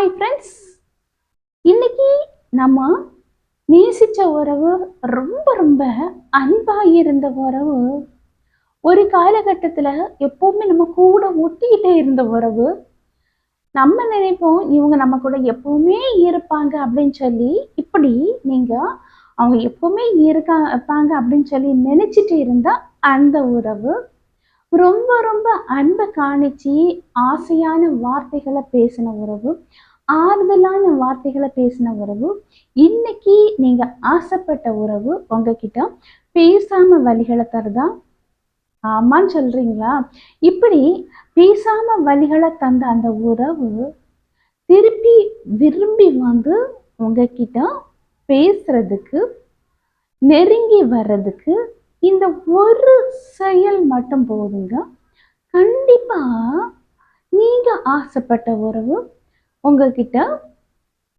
Hi friends இன்னைக்கு நம்ம நேசிச்ச உறவு ரொம்ப ரொம்ப அன்பா இருந்த உறவு ஒரு காலகட்டத்தில் எப்பவுமே நம்ம கூட ஒட்டிக்கிட்டே இருந்த உறவு நம்ம நினைப்போம் இவங்க நம்ம கூட எப்பவுமே இருப்பாங்க அப்படின்னு சொல்லி இப்படி நீங்க அவங்க எப்பவுமே இருக்கா இருப்பாங்க அப்படின்னு சொல்லி நினச்சிட்டு இருந்தா அந்த உறவு ரொம்ப ரொம்ப அன்பை காணிச்சு ஆசையான வார்த்தைகளை பேசின உறவு ஆறுதலான வார்த்தைகளை பேசின உறவு இன்னைக்கு நீங்க ஆசைப்பட்ட உறவு உங்ககிட்ட பேசாம வழிகளை தருதா? ஆமான்னு சொல்றீங்களா? இப்படி பேசாம வழிகளை தந்த அந்த உறவு திருப்பி விரும்பி வந்து உங்ககிட்ட பேசுறதுக்கு நெருங்கி வர்றதுக்கு இந்த ஒரு செயல் மட்டும் போதுங்க. கண்டிப்பாக நீங்கள் ஆசைப்பட்ட உறவு உங்ககிட்ட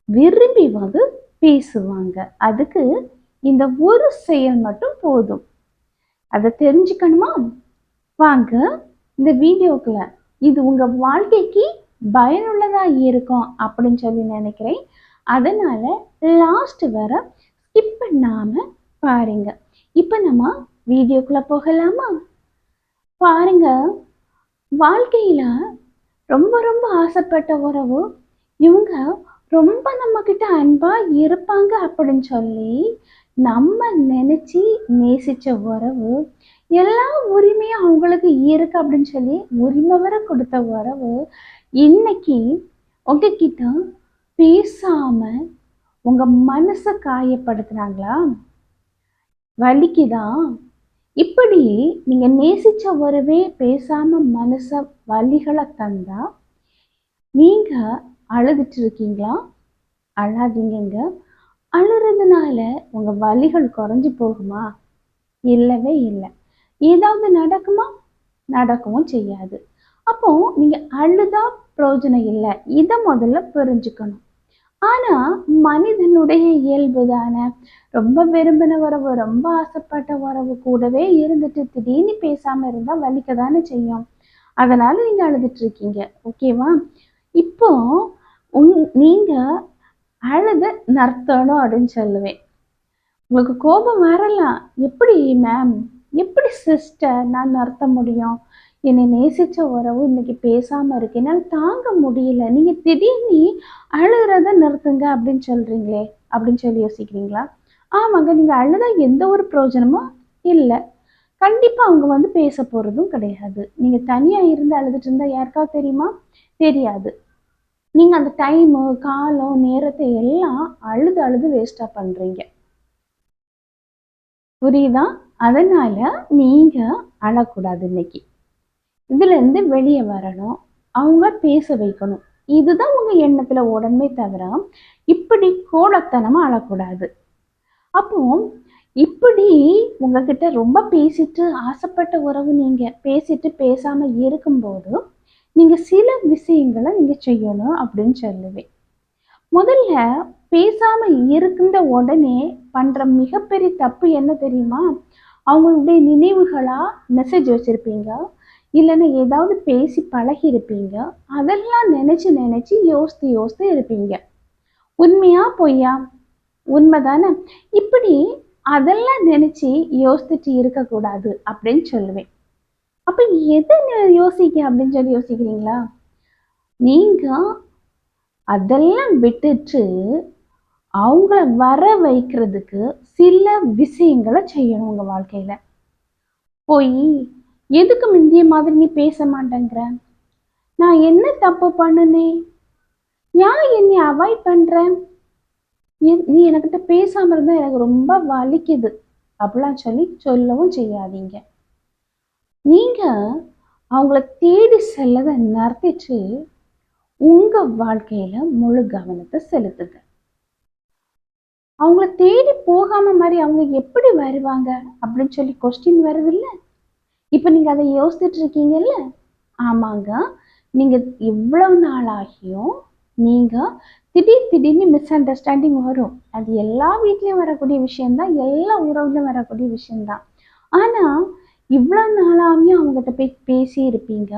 விரும்பி வந்து பேசுவாங்க. அதுக்கு இந்த ஒரு செயல் மட்டும் போதும். அதை தெரிஞ்சுக்கணுமா? வாங்க இந்த வீடியோக்குள்ள. இது உங்க வாழ்க்கைக்கு பயனுள்ளதா இருக்கும் அப்படின்னு சொல்லி நினைக்கிறேன். அதனால லாஸ்ட் வர ஸ்கிப் பண்ணாம பாருங்க. இப்போ நம்ம வீடியோக்குள்ள போகலாமா? பாருங்க வாழ்க்கையில ரொம்ப ரொம்ப ஆசைப்பட்ட உறவு இவங்க ரொம்ப நம்ம கிட்ட அன்பா இருப்பாங்க அப்படின்னு சொல்லி நம்ம நினைச்சு நேசிச்ச உறவு எல்லா உரிமையும் அவங்களுக்கு இருக்கு அப்படின்னு சொல்லி உரிமை வர கொடுத்த உறவு இன்னைக்கு உங்ககிட்ட பேசாம உங்க மனசை காயப்படுத்துனாங்களா? வலிக்குதா? இப்படி நீங்க நேசிச்சவரவே பேசாம மனச வலிகளை தந்தா நீங்க அழுதுட்டு இருக்கீங்களா அழாதீங்க அழுறதுனால உங்க வலிகள் குறைஞ்சு போகுமா? இல்லவே இல்லை. ஏதாவது நடக்குமா? நடக்கவும் செய்யாது. அப்போ நீங்க அழுதா பிரயோஜனம் இல்லை. இதை முதல்ல புரிஞ்சுக்கணும். ஆனா மனிதனுடைய இயல்பு தானே. ரொம்ப விரும்பின உறவு ரொம்ப ஆசைப்பட்ட உறவு கூடவே இருந்துட்டு திடீர்னு பேசாம இருந்தா வலிக்க தானே செய்யும். அதனால நீங்க அழுதுட்டு இருக்கீங்க. ஓகேவா இப்போ உங் நீங்க அழுத நர்த்தணும் அப்படின்னு சொல்லுவேன். உங்களுக்கு கோபம் வரலாம். எப்படி மேம் எப்படி சிஸ்டர் நான் நர்த்த முடியும்? என்னை நேசிச்ச உறவு இன்னைக்கு பேசாம இருக்கு. என்னால் தாங்க முடியல. நீங்க திடீர்னு அழுகிறத நிறுத்துங்க அப்படின்னு சொல்றீங்களே அப்படின்னு சொல்லி யோசிக்கிறீங்களா? ஆமாங்க நீங்க அழுத எந்த ஒரு பிரயோஜனமும் இல்லை. கண்டிப்பா அவங்க வந்து பேச போறதும் கிடையாது. நீங்க தனியா இருந்து அழுதுட்டு இருந்தா யாருக்காவது தெரியுமா? தெரியாது. நீங்க அந்த டைமு காலம் நேரத்தை எல்லாம் அழுது அழுது வேஸ்ட்டாக பண்றீங்க. புரியுதா? அதனால நீங்க அழக்கூடாது இன்னைக்கு. இதுலேருந்து வெளியே வரணும். அவங்க பேச வைக்கணும். இதுதான் உங்கள் எண்ணத்தில் உடனே தவிர இப்படி கோலத்தனமாக அழக்கூடாது. அப்போ இப்படி உங்ககிட்ட ரொம்ப பேசிட்டு ஆசைப்பட்ட உறவு நீங்க பேசிட்டு பேசாம இருக்கும்போது நீங்க சில விஷயங்களை நீங்க செய்யணும் அப்படின்னு சொல்லுவேன். முதல்ல பேசாம இருக்கின்ற உடனே பண்ற மிகப்பெரிய தப்பு என்ன தெரியுமா? அவங்களுடைய நினைவுகளா மெசேஜ் வச்சிருப்பீங்க. இல்லைன்னா ஏதாவது பேசி பழகி இருப்பீங்க. அதெல்லாம் நினைச்சு நினைச்சு யோசித்து யோசித்து இருப்பீங்க. உண்மையா பொய்யா? உண்மைதானே? இப்படி அதெல்லாம் நினைச்சு யோசிச்சுட்டு இருக்கக்கூடாது அப்படின்னு சொல்லுவேன். அப்ப எதை யோசிக்க அப்படின்னு சொல்லி யோசிக்கிறீங்களா? நீங்க அதெல்லாம் விட்டுட்டு அவங்கள வர வைக்கிறதுக்கு சில விஷயங்களை செய்யணும் உங்க வாழ்க்கையில. போய் எதுக்கு முந்திய மாதிரி நீ பேச மாட்டேங்கிற? நான் என்ன தப்பு பண்ணுனேன் ஏன் என்னை அவாய்ட் பண்ற? நீ எனக்கிட்ட பேசாம இருந்தா எனக்கு ரொம்ப வலிக்குது. அப்படிலாம் சொல்லி சொல்லவும் செய்யாதீங்க. நீங்க அவங்கள தேடி செல்லதை நடத்திச்சு உங்க வாழ்க்கையில முழு கவனத்தை செலுத்துங்க. அவங்கள தேடி போகாம மாதிரி அவங்க எப்படி வருவாங்க? அப்படின்னு சொல்லி கொஸ்டின் வருது இல்லை இப்போ நீங்க அதை யோசிச்சுட்டு இருக்கீங்கல்ல ஆமாங்க. நீங்க இவ்வளவு நாளாகியும் நீங்கள் நீங்க திடீர் திடீர்னு மிஸ் அண்டர்ஸ்டாண்டிங் வரும். அது எல்லா வீட்லயும் வரக்கூடிய விஷயம்தான் எல்லா உறவுலையும் வரக்கூடிய விஷயம்தான். ஆனா இவ்வளோ நாளாவையும் அவங்ககிட்ட போய் பேசியிருப்பீங்க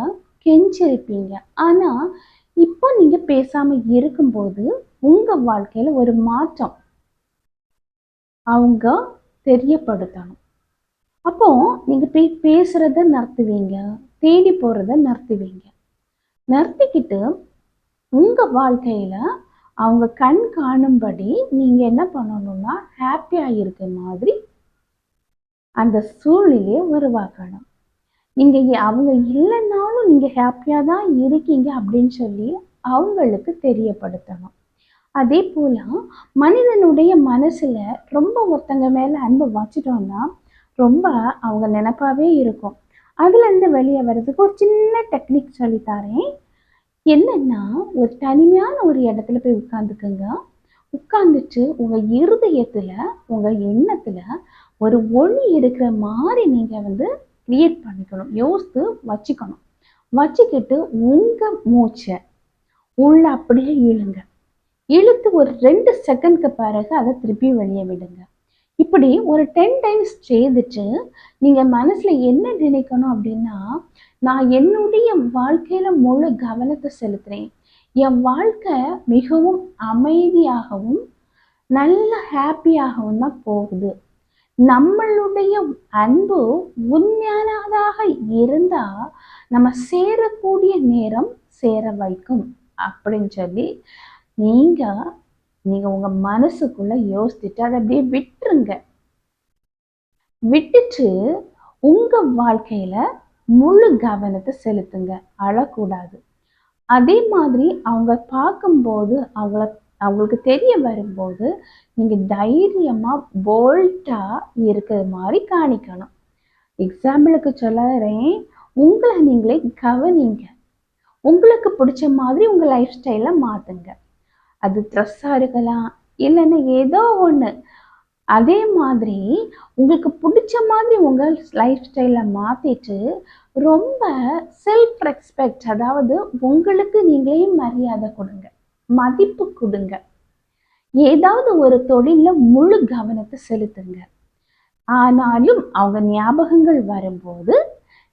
கெஞ்சிருப்பீங்க. ஆனா இப்போ நீங்க பேசாம இருக்கும்போது உங்க வாழ்க்கையில ஒரு மாற்றம் அவங்க தெரியப்படுத்தணும். அப்போ நீங்க போய் பேசுறத நடத்துவீங்க தேடி போறத நடத்துவீங்க நடத்திக்கிட்டு உங்க வாழ்க்கையில அவங்க கண் காணும்படி நீங்க என்ன பண்ணணும்னா ஹாப்பியா இருக்க மாதிரி அந்த சூழ்நிலையை உருவாக்கணும். நீங்க அவங்க இல்லைன்னாலும் நீங்க ஹாப்பியா தான் இருக்கீங்க அப்படின்னு சொல்லி அவங்களுக்கு தெரியப்படுத்தணும். அதே போல மனிதனுடைய மனசுல ரொம்ப ஒருத்தங்க மேல அன்பு வச்சுட்டோம்னா ரொம்ப அவங்க நினப்பாகவே இருக்கும். அதுலேருந்து வெளியே வர்றதுக்கு ஒரு சின்ன டெக்னிக் சொல்லித்தாரேன். என்னன்னா ஒரு தனிமையான ஒரு இடத்துல போய் உட்காந்துக்குங்க உட்காந்துட்டு உங்கள் இருதயத்தில் உங்கள் எண்ணத்தில் ஒரு ஒளி இருக்கிற மாதிரி நீங்கள் வந்து க்ரியேட் பண்ணிக்கணும். யோசித்து வச்சுக்கணும். வச்சுக்கிட்டு உங்கள் மூச்சை உள்ள அப்படியே இழுங்க. இழுத்து ஒரு ரெண்டு செகண்ட்க்கு பிறகு அதை திருப்பி வெளியே விடுங்க. இப்படி ஒரு டென் டைம்ஸ் செய்துட்டு நீங்கள் மனசில் என்ன நினைக்கணும் அப்படின்னா நான் என்னுடைய வாழ்க்கையில் முழு கவனத்தை செலுத்துகிறேன் என் வாழ்க்கை மிகவும் அமைதியாகவும் நல்ல ஹாப்பியாகவும் தான் போகுது. நம்மளுடைய அன்பு உண்மையானதாக இருந்தால் நம்ம சேரக்கூடிய நேரம் சேர வைக்கும். அப்படின்னு சொல்லி நீங்கள் நீங்க உங்க மனசுக்குள்ள யோசிச்சுட்டு அதை அப்படியே விட்டுருங்க. விட்டுட்டு உங்க வாழ்க்கையில முழு கவனத்தை செலுத்துங்க. அழக்கூடாது. அதே மாதிரி அவங்க பார்க்கும்போது அவங்கள அவங்களுக்கு தெரிய வரும்போது நீங்க தைரியமா போல்ட்டா இருக்கிற மாதிரி காணிக்கணும். எக்ஸாம்பிளுக்கு சொல்லுறேன் உங்களை நீங்களே கவனிங்க. உங்களுக்கு பிடிச்ச மாதிரி உங்க லைஃப் ஸ்டைலை மாத்துங்க. அது ட்ரெஸ்ஸாக இருக்கலாம் இல்லைன்னா ஏதோ ஒன்று அதே மாதிரி உங்களுக்கு பிடிச்ச மாதிரி உங்கள் லைஃப் ஸ்டைலை மாற்றிட்டு ரொம்ப செல்ஃப் ரெஸ்பெக்ட் அதாவது உங்களுக்கு நீங்களே மரியாதை கொடுங்க மதிப்பு கொடுங்க. ஏதாவது ஒரு தொழிலில் முழு கவனத்தை செலுத்துங்க. ஆனாலும் அவங்க ஞாபகங்கள் வரும்போது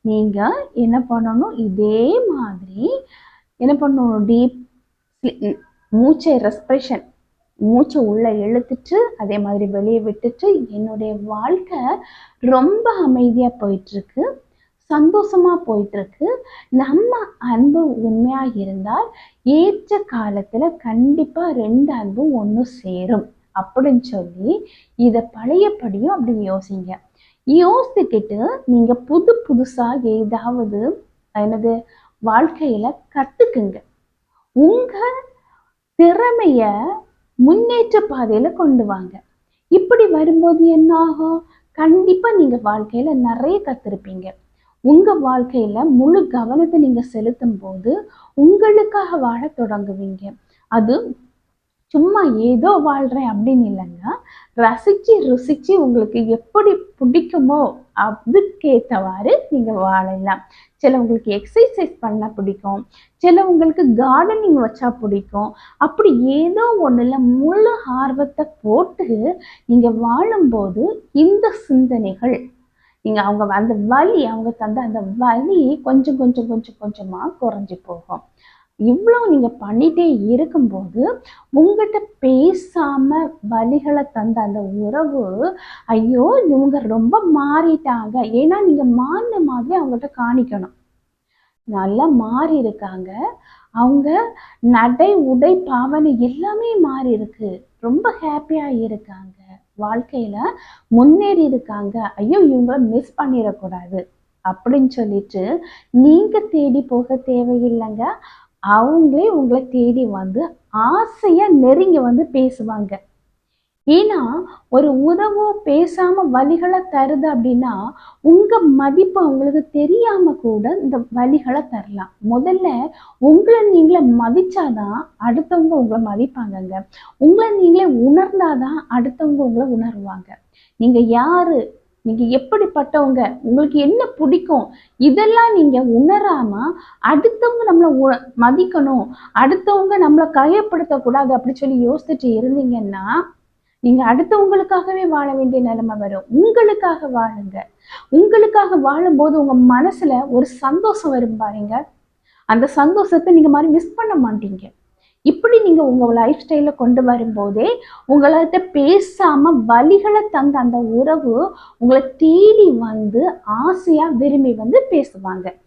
நீங்கள் என்ன பண்ணணும்? இதே மாதிரி என்ன பண்ணணும்? டீப் மூச்சை ரெஸ்பிரேஷன் மூச்சை உள்ளே இழுத்துட்டு அதே மாதிரி வெளியே விட்டுட்டு என்னுடைய வாழ்க்கை ரொம்ப அமைதியாக போயிட்டுருக்கு. சந்தோஷமா போயிட்டுருக்கு. நம்ம அன்பு உண்மையாக இருந்தால் ஏற்ற காலத்தில் கண்டிப்பாக ரெண்டு அன்பும் ஒன்று சேரும். அப்படின்னு சொல்லி இதை பழையபடியும் அப்படி யோசிங்க. யோசித்துக்கிட்டு நீங்கள் புது புதுசாக ஏதாவது எனது வாழ்க்கையில் கற்றுக்குங்க உங்கள் திறமைய முன்னேற்ற பாதையில கொண்டு வாங்க. இப்படி வரும்போது என்ன ஆகும் கண்டிப்பா நீங்க வாழ்க்கையில நிறைய கத்திருப்பீங்க. உங்க வாழ்க்கையில முழு கவனத்தை நீங்க செலுத்தும் போது உங்களுக்காக வாழ தொடங்குவீங்க. அது சும்மா ஏதோ வாழ்கிறேன் அப்படின்னு இல்லைங்க. ரசிச்சு ருசிச்சு உங்களுக்கு எப்படி பிடிக்குமோ அதுக்கேற்றவாறு நீங்கள் வாழலாம். சிலவங்களுக்கு எக்ஸசைஸ் பண்ண பிடிக்கும். சிலவங்களுக்கு கார்டனிங் வச்சா பிடிக்கும். அப்படி ஏதோ ஒண்ணுல முழு ஆர்வத்தை போட்டு நீங்க வாழும்போது இந்த சிந்தனைகள் நீங்க அவங்க அந்த வலி அவங்க தந்த அந்த வலி கொஞ்சம் கொஞ்சம் கொஞ்சம் கொஞ்சமா குறைஞ்சு போகும். இவ்வளோ நீங்க பண்ணிட்டே இருக்கும்போது உங்ககிட்ட பேசாம வலிகளை தந்த அந்த உறவு ஐயோ இவங்க ரொம்ப மாறிட்டாங்க. ஏன்னா நீங்க மாறின மாதிரி அவங்ககிட்ட காணிக்கணும். நல்லா மாறி இருக்காங்க. அவங்க நடை உடை பாவனை எல்லாமே மாறி இருக்கு. ரொம்ப ஹாப்பியா இருக்காங்க. வாழ்க்கையில முன்னேறி இருக்காங்க. ஐயோ இவங்கள மிஸ் பண்ணிடக்கூடாது. அப்படின்னு சொல்லிட்டு நீங்க தேடி போக தேவையில்லைங்க. அவங்களே உங்களை தேடி வந்து ஆசையா நெருங்கி வந்து பேசுவாங்க. ஏன்னா ஒரு உதவோ பேசாம வழிகளை தருது அப்படின்னா உங்க மதிப்பு அவங்களுக்கு தெரியாம கூட இந்த வலிகளை தரலாம். முதல்ல உங்களை நீங்களே மதிச்சாதான் அடுத்தவங்க உங்களை மதிப்பாங்கங்க. உங்களை நீங்களே உணர்ந்தாதான் அடுத்தவங்க உங்களை உணர்வாங்க. நீங்க யாரு? நீங்க எப்படிப்பட்டவங்க? உங்களுக்கு என்ன பிடிக்கும்? இதெல்லாம் நீங்க உணராம அடுத்தவங்க நம்மளை உ- மதிக்கணும். அடுத்தவங்க நம்மளை கையப்படுத்தக்கூடாது அப்படி சொல்லி யோசிச்சுட்டு இருந்தீங்கன்னா நீங்க அடுத்தவங்களுக்காகவே வாழ வேண்டிய நிலைமை வரும். உங்களுக்காக வாழுங்க. உங்களுக்காக வாழும்போது உங்க மனசுல ஒரு சந்தோஷம் வரும் பாருங்க. அந்த சந்தோஷத்தை நீங்க மாதிரி மிஸ் பண்ண மாட்டீங்க. இப்படி நீங்கள் உங்கள் லைஃப் ஸ்டைலில் கொண்டு வரும்போதே உங்கள்கிட்ட பேசாமல் வழிகளை தந்த அந்த உறவு உங்களை தேடி வந்து ஆசையாக விரும்பி வந்து பேசுவாங்க.